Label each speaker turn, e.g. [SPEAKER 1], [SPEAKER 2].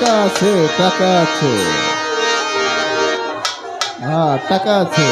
[SPEAKER 1] টাকা আছে টাকা আছে। হ্যাঁ টাকা আছে।